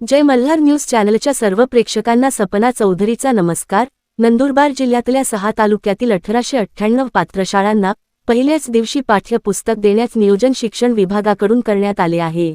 जय Malhar news चॅनलच्या सर्व प्रेक्षकांना सपना चौधरीचा नमस्कार. नंदुरबार जिल्ह्यातल्या सहा तालुक्यातील अठराशे अठ्ठ्याण्णव पात्रशाळांना पहिल्याच दिवशी पाठ्यपुस्तक देण्यास नियोजन शिक्षण विभागाकडून करण्यात आले आहे.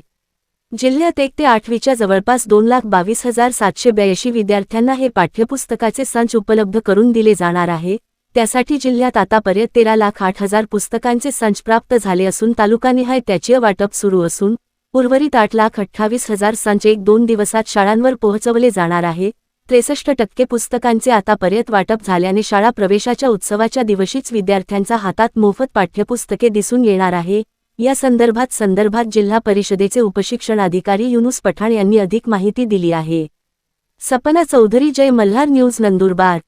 जिल्ह्यात एक ते आठवीच्या जवळपास दोन लाख बावीस हजार सातशे ब्याऐंशी विद्यार्थ्यांना हे पाठ्यपुस्तकाचे संच उपलब्ध करून दिले जाणार आहे. त्यासाठी जिल्ह्यात आतापर्यंत तेरा लाख आठ हजार पुस्तकांचे संच प्राप्त झाले असून तालुकानिहाय त्याचे वाटप सुरू असून उर्वरित आठ लाख अठ्ठावीस हजार संच एक दोन दिवसात शाळांवर पोहोचवले जाणार आहे. त्रेसष्ट टक्के पुस्तकांचे आतापर्यंत वाटप झाल्याने शाळा प्रवेशाच्या उत्सवाच्या दिवशीच विद्यार्थ्यांचा हातात मोफत पाठ्यपुस्तके दिसून येणार आहे. या संदर्भात संदर्भात जिल्हा परिषदेचे उपशिक्षण अधिकारी युनुस पठाण यांनी अधिक माहिती दिली आहे. सपना चौधरी जय मल्हार न्यूज नंदुरबार.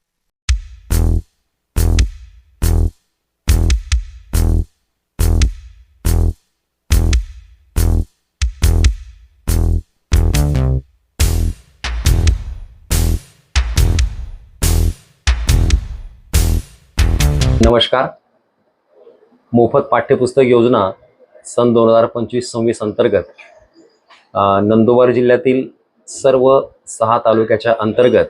नमस्कार. मोफत पाठ्यपुस्तक योजना सन दोन हजार पंचवीस सव्वीस अंतर्गत नंदुरबार जिल्ह्यातील सर्व सहा तालुक्याच्या अंतर्गत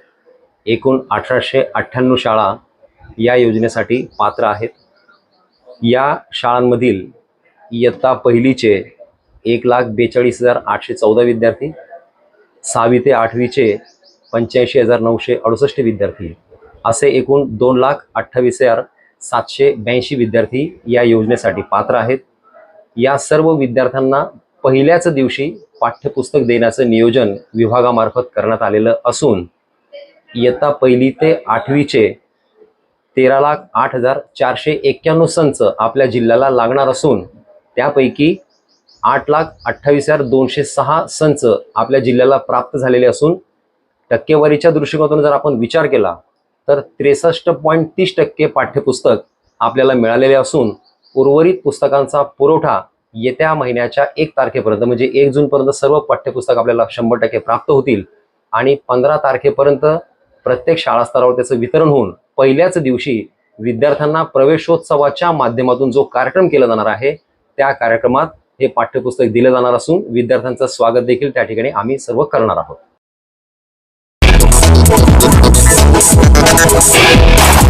एकूण अठराशे अठ्ठ्याण्णव शाळा या योजनेसाठी पात्र आहेत. या शाळांमधील इयत्ता पहिलीचे एक लाख बेचाळीस हजार आठशे चौदा विद्यार्थी सहावी ते आठवीचे पंच्याऐंशी हजार नऊशे अडुसष्ट विद्यार्थी. असे एकूण दोन लाख अठ्ठावीस हजार सातशे ब्याऐंशी विद्यार्थी या योजनेसाठी पात्र आहेत. या सर्व विद्यार्थ्यांना पहिल्याच दिवशी पाठ्यपुस्तक देण्याचं नियोजन विभागामार्फत करण्यात आलेलं असून इयत्ता पहिली ते आठवीचे तेरा लाख आठ हजार चारशे एक्क्याण्णव संच आपल्या जिल्ह्याला लागणार असून त्यापैकी आठ लाख अठ्ठावीस हजार दोनशे सहा संच आपल्या जिल्ह्याला प्राप्त झालेले असून टक्केवारीच्या दृष्टिकोनातून जर आपण विचार केला तर त्रेसष्ट पॉईंट तीस टक्के पाठ्यपुस्तक आपल्याला मिळालेले असून उर्वरित पुस्तकांचा पुरवठा येत्या महिन्याच्या एक तारखेपर्यंत म्हणजे एक जूनपर्यंत सर्व पाठ्यपुस्तक आपल्याला शंभर टक्के प्राप्त होतील. आणि पंधरा तारखेपर्यंत प्रत्येक शाळा स्तरावर त्याचं वितरण होऊन पहिल्याच दिवशी विद्यार्थ्यांना प्रवेशोत्सवाच्या माध्यमातून जो कार्यक्रम केला जाणार आहे त्या कार्यक्रमात हे पाठ्यपुस्तक दिलं जाणार असून विद्यार्थ्यांचं स्वागत देखील त्या ठिकाणी आम्ही सर्व करणार आहोत. Thank you.